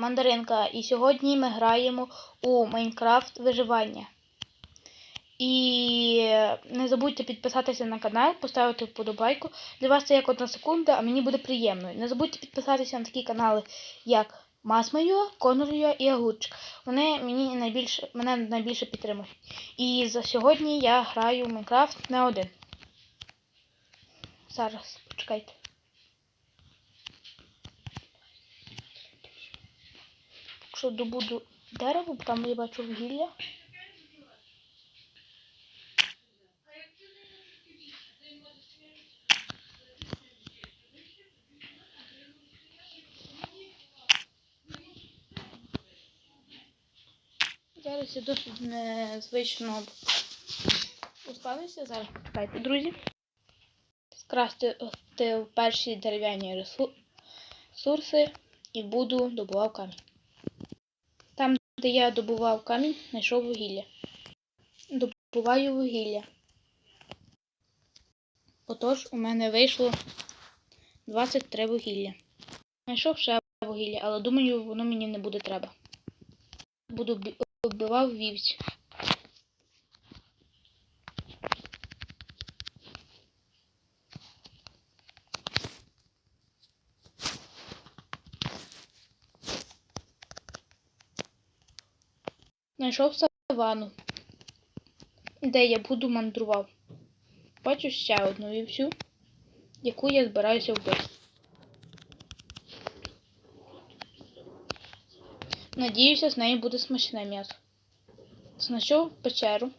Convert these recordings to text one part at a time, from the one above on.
Мандаринка, і сьогодні ми граємо у Майнкрафт виживання. І не забудьте підписатися на канал, поставити вподобайку. Для вас це як одна секунда, а мені буде приємно. Не забудьте підписатися на такі канали, як Масмайо, Конор'йо і Агурчик. Вони мені найбільше, мене найбільше підтримують. І за сьогодні я граю в Майнкрафт не один. Зараз, почекайте. Якщо добуду дерево, там я бачу вугілля. Зараз я досить незвично успавився. Зараз почекайте, друзі. Скрасти перші дерев'яні ресу- ресурси і буду добував камінь. Там, де я добував камінь, знайшов вугілля. Добуваю вугілля. Отож, у мене вийшло 23 вугілля. Знайшов ще вугілля, але думаю, воно мені не буде треба. Буду оббивав вівць. Знайшов савану, де я буду мандрував. Бачу ще одну вівцю, яку я збираюся вбити. Надіюся, з неї буде смачне м'ясо. Знайшов печеру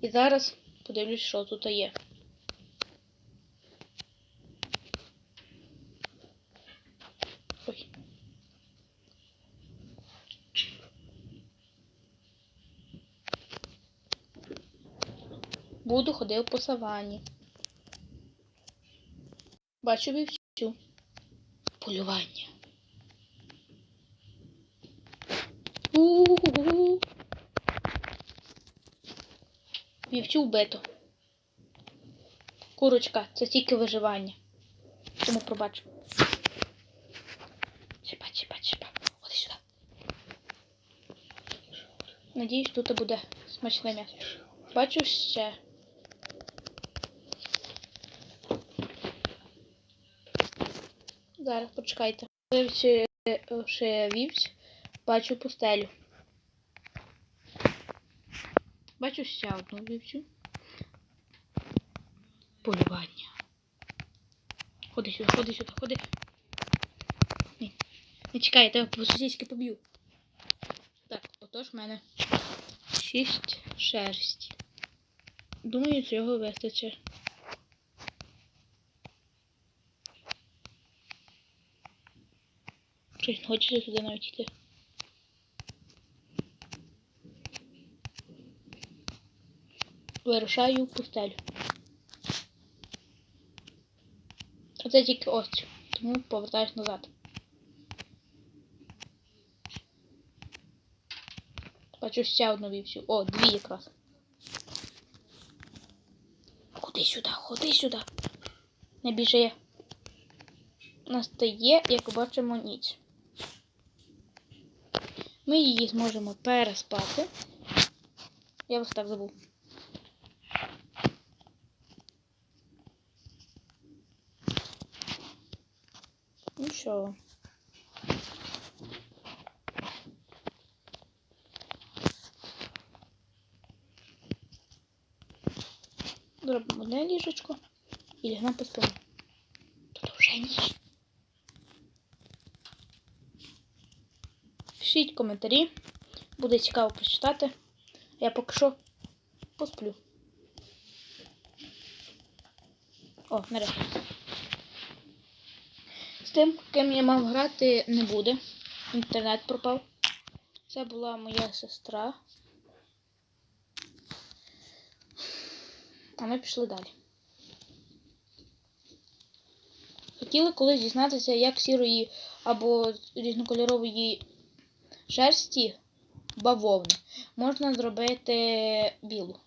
і зараз подивлюсь, що тут є. Буду ходив по савані. Бачу вівцю. Полювання. У-у-у. Вівцю вбито. Курочка, це тільки виживання. Тому пробач. Чіпа, чіпа, чіпа. Ходи сюди. Надіюсь, тут буде смачне м'ясо. Бачу ще. Зараз почекайте. Вивчи ще вівць, бачу пустелю. Бачу ще одну вівцю. Полювання. Ходи сюди, ходи сюди, ходи. Ні. Не чекай, я тебе по сусідськи поб'ю. Так, отож в мене шість шерсті. Думаю, цього вистачить. Щось не хочеться туди навіть йти. Вирушаю в пустелю. Оце тільки острів, тому повертаюсь назад. Бачу ще одну вівцю. О, дві якраз. Ходи сюди, ходи сюди. Не біжи. Настає, як бачимо, ніч. Ми її зможемо переспати. Я вас так забув. Ну що? Зробимо одне ліжечко і лягнемо по спину. Тут вже ніч. Пишіть коментарі. Буде цікаво прочитати. Я поки що посплю. О, нарешті. З тим, ким я мав грати, не буде. Інтернет пропав. Це була моя сестра. А ми пішли далі. Хотіли колись дізнатися, як сірої або різнокольорової шерсті бавовни можна зробити білу.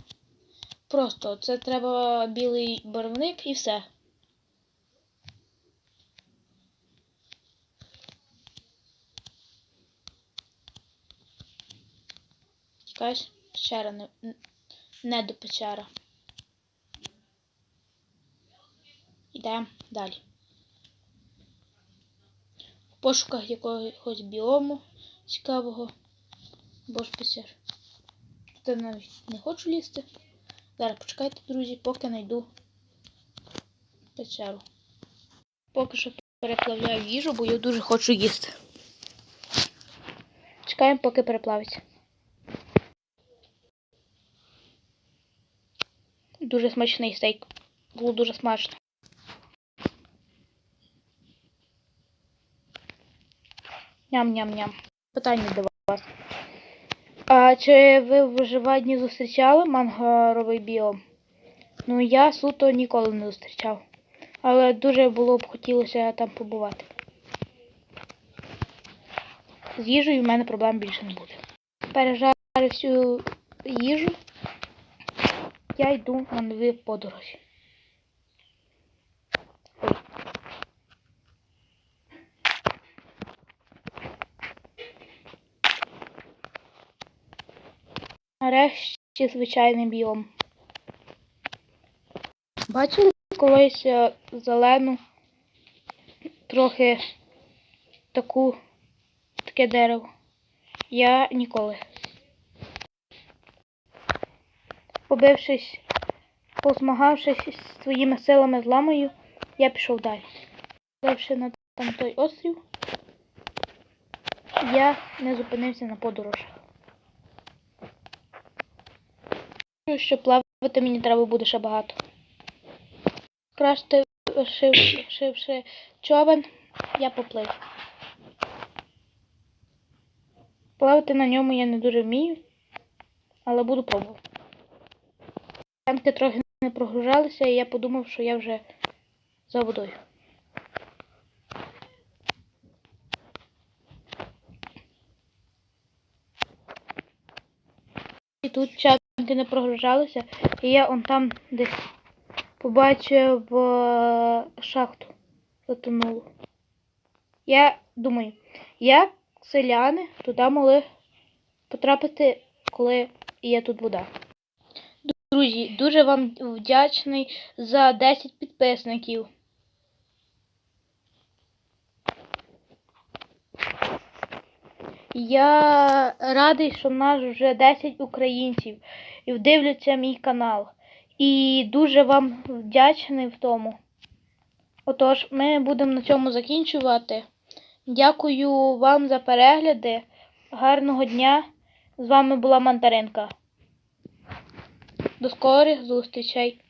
Просто це треба білий барвник і все. Тікаєш, печера не, не до печера. Йдемо далі. В пошуках якогось біому цікавого. Бо ж печер. Тут навіть не хочу лізти. Зараз почекайте, друзі, поки знайду печеру. Поки що переплавляю їжу, бо я дуже хочу їсти. Чекаємо, поки переплавиться. Дуже смачний стейк. Було дуже смачно. Ням-ням-ням. Питання до вас. А чи ви в виживанні зустрічали мангаровий біом? Ну, я суто ніколи не зустрічав. Але дуже було б хотілося там побувати. З їжею в мене проблем більше не буде. Пережарю всю їжу. Я йду на нові подорожі. Нарешті звичайний біом. Бачили колись е, зелену, трохи таку, таке дерево? Я ніколи. Побившись, позмагавшись своїми силами з ламою, я пішов далі. Вийшовши на там той острів, я не зупинився на подорожах. Що плавати мені треба буде ще багато. Красти, шивши, шивши човен, я поплив. Плавати на ньому я не дуже вмію, але буду пробувати. Танки трохи не прогружалися, і я подумав, що я вже за водою. І тут чанки не прогружалися, і я он там десь побачив е, шахту затонулу. Я думаю, як селяни туди могли потрапити, коли є тут вода. Друзі, дуже вам вдячний за 10 підписників. Я радий, що в нас вже 10 українців і дивляться мій канал. І дуже вам вдячний в тому. Отож, ми будемо на цьому закінчувати. Дякую вам за перегляди. Гарного дня. З вами була Мандаринка. До скорих зустрічей.